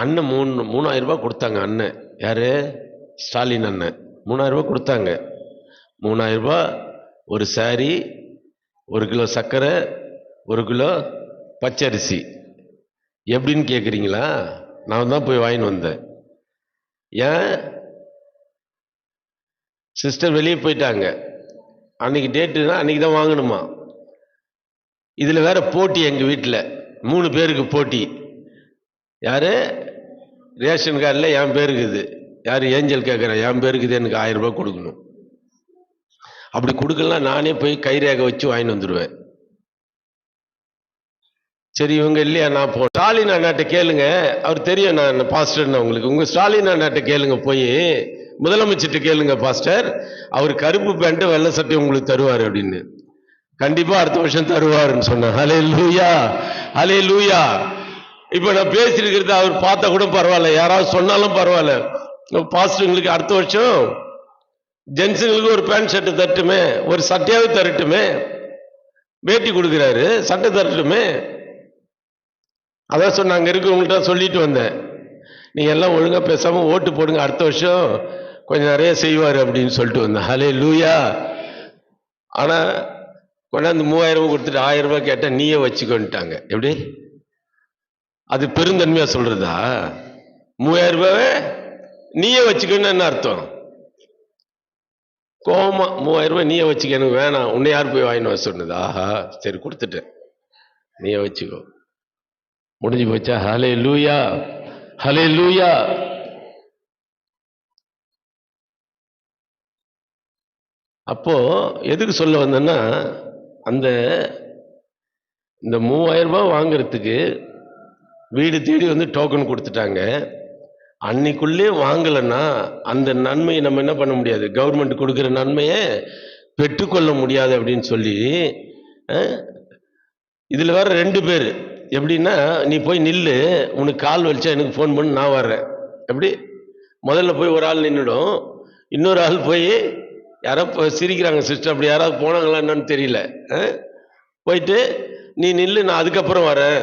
அண்ணன் மூணு மூணாயிரம் ரூபாய் கொடுத்தாங்க அண்ணன். யார்? ஸ்டாலின் அண்ணன். மூணாயிரம் ரூபாய் கொடுத்தாங்க. மூணாயிரம் ரூபாய் ஒரு சாரி ஒரு கிலோ சர்க்கரை ஒரு கிலோ பச்சரிசி. எப்படின்னு கேட்குறீங்களா நான் தான் போய் வாங்கின்னு வந்தேன். ஏன்? சிஸ்டர் வெளியே போயிட்டாங்க. அன்னைக்கு டேட்டுனா அன்னைக்கு தான் வாங்கணுமா? இதில் வேற போட்டி எங்கள் வீட்டில் மூணு பேருக்கு போட்டி. யார்? ரேஷன் கார்டில் என் பேருக்குது யார் ஏஞ்சல் கேட்குறேன் என் பேருக்கு எனக்கு ஆயிரரூபா கொடுக்கணும். அப்படி கொடுக்கலாம் நானே போய் கைரேகை வச்சு வாங்கிட்டு வந்துடுவேன் சரி இவங்க இல்லையா நான் போ ஸ்டாலின் அண்ணாட்ட கேளுங்க. அவர் தெரியும் நான் பாஸ்டர்னு உங்களுக்கு. உங்கள் ஸ்டாலின் அண்ணாட்ட கேளுங்க போய். முதலமைச்சர்கிட்ட கேளுங்க பாஸ்டர். அவர் கருப்பு பேண்ட் வெள்ளை சட்டை உங்களுக்கு தருவார் அப்படின்னு. கண்டிப்பாக அடுத்த வருஷம் தருவாருன்னு சொன்னேன் ஹலே லூயா ஹலே லூயா இப்ப நான் பேசியிருக்கிறது அவர் பார்த்தா கூட பரவாயில்ல. யாராவது சொன்னாலும் பரவாயில்ல. பாஸ்டருங்களுக்கு அடுத்த வருஷம் ஜென்ஸுங்களுக்கு ஒரு பேண்ட் ஷர்ட் தரட்டுமே ஒரு சட்டையாவது தரட்டுமே வேட்டி கொடுக்குறாரு சட்டை தரட்டுமே. அதான் சொன்ன அங்கே இருக்கிறவங்கள்ட்ட சொல்லிட்டு வந்தேன். நீங்கள் எல்லாம் ஒழுங்காக பேசாமல் ஓட்டு போடுங்க அடுத்த வருஷம் கொஞ்சம் நிறைய செய்வார் அப்படின்னு சொல்லிட்டு வந்தேன். ஹலே லூயா ஆனால் கொண்டாந்து மூவாயிரம் கொடுத்துட்டு ஆயிரம் ரூபாய் கேட்டால் நீயே வச்சுக்கோன்ட்டாங்க. எப்படி? அது பெருந்தன்மையா சொல்றதா? மூவாயிரம் ரூபாவே நீயே வச்சுக்கன்னு என்ன அர்த்தம்? கோமா மூவாயிரம் ரூபாய் நீயே வச்சுக்க எனக்கு வேணாம். உன்னை யார் போய் வாங்கினு வர சொன்னது? ஆஹா சரி கொடுத்துட்டேன். நீயே வச்சுக்கோ. முடிஞ்சு போச்சா? ஹலே லூயா ஹலே லூயா அப்போ எதுக்கு சொல்ல வந்தேன்னா அந்த இந்த மூவாயிரம் ரூபாய் வாங்குறதுக்கு வீடு தேடி வந்து டோக்கன் கொடுத்துட்டாங்க. அன்னைக்குள்ளே வாங்கலைன்னா அந்த நன்மையை நம்ம என்ன பண்ண முடியாது? கவர்மெண்ட் கொடுக்குற நன்மையை பெற்றுக்கொள்ள முடியாது அப்படின்னு சொல்லி இதில் வேற ரெண்டு பேர். எப்படின்னா நீ போய் நில்லு உனக்கு கால் வலிச்சா எனக்கு ஃபோன் பண்ணி நான் வர்றேன். எப்படி? முதல்ல போய் ஒரு ஆள் நின்றுடும் இன்னொரு ஆள் போய் யாரோ சிரிக்கிறாங்க சிஸ்டர் அப்படி யாராவது போனாங்களா என்னன்னு தெரியல. போயிட்டு நீ நில்லு நான் அதுக்கப்புறம் வரேன்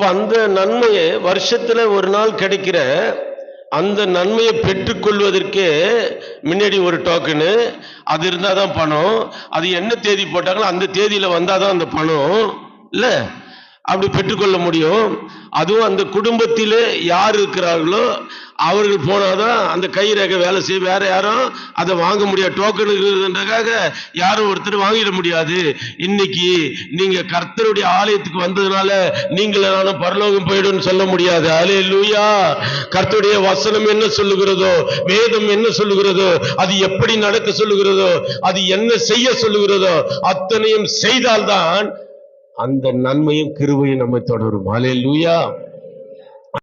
இப்ப அந்த நன்மையை வருஷத்துல ஒரு நாள் கிடைக்கிற அந்த நன்மையை பெற்றுக்கொள்வதற்கே முன்னாடி ஒரு டோக்கனு அது இருந்தால் தான் பணம். அது என்ன தேதி போட்டாங்களோ அந்த தேதியில வந்தாதான் அந்த பணம். இல்லை? அப்படி பெற்றுக்கொள்ள முடியும். அதுவும் அந்த குடும்பத்திலே யார் இருக்கிறார்களோ அவர்கள் போனாதான் அந்த கை ரேகை வேலை செய்ய வேற யாரும் அதை வாங்க முடியாது. டோக்கன் இருக்குதுன்றதுக்காக யாரும் ஒருத்தர் வாங்கிட முடியாது. இன்னைக்கு நீங்க கர்த்தருடைய ஆலயத்துக்கு வந்ததுனால நீங்கள் நானும் பரலோகம் போயிடும் சொல்ல முடியாது. அலே லூயா கர்த்தருடைய வசனம் என்ன சொல்லுகிறதோ வேதம் என்ன சொல்லுகிறதோ அது எப்படி நடக்க சொல்லுகிறதோ அது என்ன செய்ய சொல்லுகிறதோ அத்தனையும் செய்தால்தான் அந்த நன்மையும் கிருபையும் நம்மை தொடரும். அலே லூயா